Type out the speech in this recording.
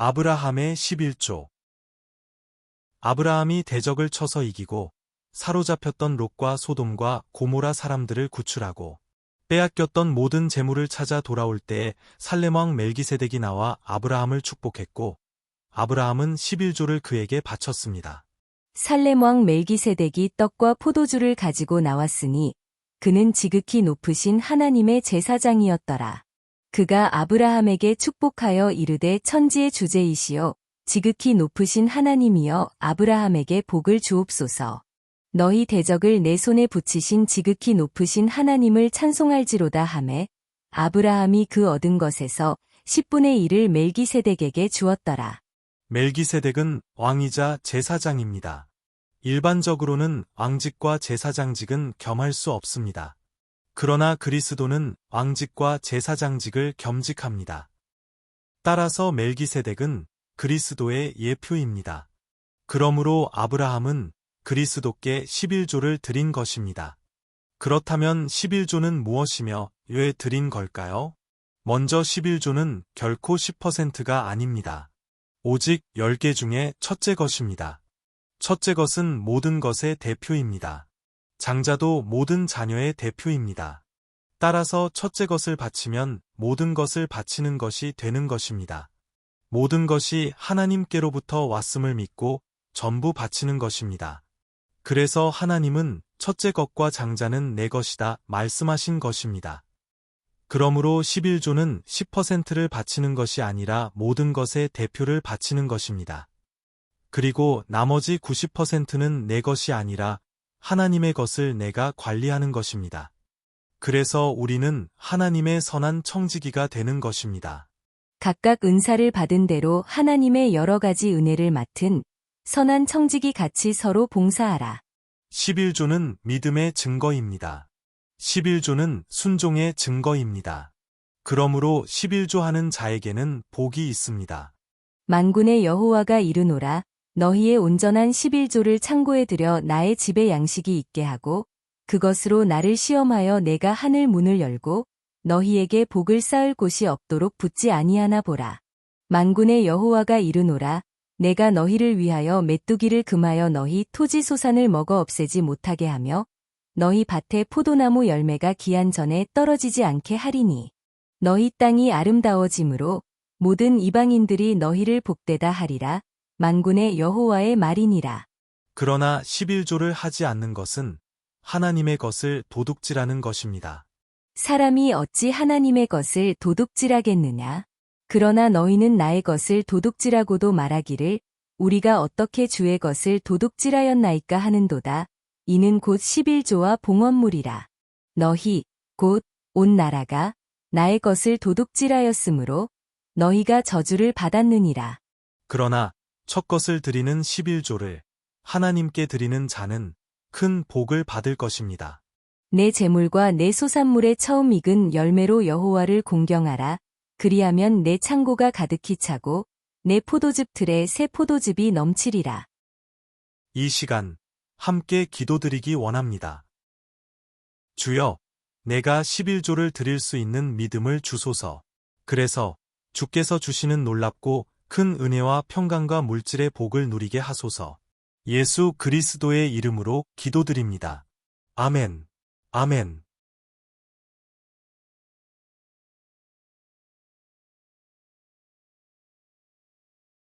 아브라함의 11조 아브라함이 대적을 쳐서 이기고 사로잡혔던 롯과 소돔과 고모라 사람들을 구출하고 빼앗겼던 모든 재물을 찾아 돌아올 때에 살렘왕 멜기세덱이 나와 아브라함을 축복했고 아브라함은 11조를 그에게 바쳤습니다. 살렘 왕 멜기세덱이 떡과 포도주를 가지고 나왔으니 그는 지극히 높으신 하나님의 제사장이었더라. 그가 아브라함에게 축복하여 이르되 천지의 주제이시여 지극히 높으신 하나님이여 아브라함에게 복을 주옵소서. 너희 대적을 내 손에 붙이신 지극히 높으신 하나님을 찬송할지로다 하매 아브라함이 그 얻은 것에서 10분의 1을 멜기세덱에게 주었더라. 멜기세덱은 왕이자 제사장입니다. 일반적으로는 왕직과 제사장직은 겸할 수 없습니다. 그러나 그리스도는 왕직과 제사장직을 겸직합니다. 따라서 멜기세덱은 그리스도의 예표입니다. 그러므로 아브라함은 그리스도께 11조를 드린 것입니다. 그렇다면 11조는 무엇이며 왜 드린 걸까요? 먼저 11조는 결코 10%가 아닙니다. 오직 10개 중에 첫째 것입니다. 첫째 것은 모든 것의 대표입니다. 장자도 모든 자녀의 대표입니다. 따라서 첫째 것을 바치면 모든 것을 바치는 것이 되는 것입니다. 모든 것이 하나님께로부터 왔음을 믿고 전부 바치는 것입니다. 그래서 하나님은 첫째 것과 장자는 내 것이다 말씀하신 것입니다. 그러므로 11조는 10%를 바치는 것이 아니라 모든 것의 대표를 바치는 것입니다. 그리고 나머지 90%는 내 것이 아니라 하나님의 것을 내가 관리하는 것입니다. 그래서 우리는 하나님의 선한 청지기가 되는 것입니다. 각각 은사를 받은 대로 하나님의 여러 가지 은혜를 맡은 선한 청지기 같이 서로 봉사하라. 11조는 믿음의 증거입니다. 11조는 순종의 증거입니다. 그러므로 11조 하는 자에게는 복이 있습니다. 만군의 여호와가 이르노라 너희의 온전한 11조를 창고에 들여 나의 집에 양식이 있게 하고 그것으로 나를 시험하여 내가 하늘 문을 열고 너희에게 복을 쌓을 곳이 없도록 붙지 아니하나 보라. 만군의 여호와가 이르노라 내가 너희를 위하여 메뚜기를 금하여 너희 토지 소산을 먹어 없애지 못하게 하며 너희 밭에 포도나무 열매가 기한 전에 떨어지지 않게 하리니 너희 땅이 아름다워짐으로 모든 이방인들이 너희를 복되다 하리라 만군의 여호와의 말이니라. 그러나 11조를 하지 않는 것은 하나님의 것을 도둑질하는 것입니다. 사람이 어찌 하나님의 것을 도둑질하겠느냐? 그러나 너희는 나의 것을 도둑질하고도 말하기를 우리가 어떻게 주의 것을 도둑질하였나이까 하는도다. 이는 곧 11조와 봉헌물이라. 너희 곧 온 나라가 나의 것을 도둑질하였으므로 너희가 저주를 받았느니라. 그러나 첫 것을 드리는 11조를 하나님께 드리는 자는 큰 복을 받을 것입니다. 내 재물과 내 소산물의 처음 익은 열매로 여호와를 공경하라. 그리하면 내 창고가 가득히 차고 내 포도즙 틀에 새 포도즙이 넘치리라. 이 시간 함께 기도드리기 원합니다. 주여, 내가 11조를 드릴 수 있는 믿음을 주소서. 그래서 주께서 주시는 놀랍고 큰 은혜와 평강과 물질의 복을 누리게 하소서. 예수 그리스도의 이름으로 기도드립니다. 아멘. 아멘.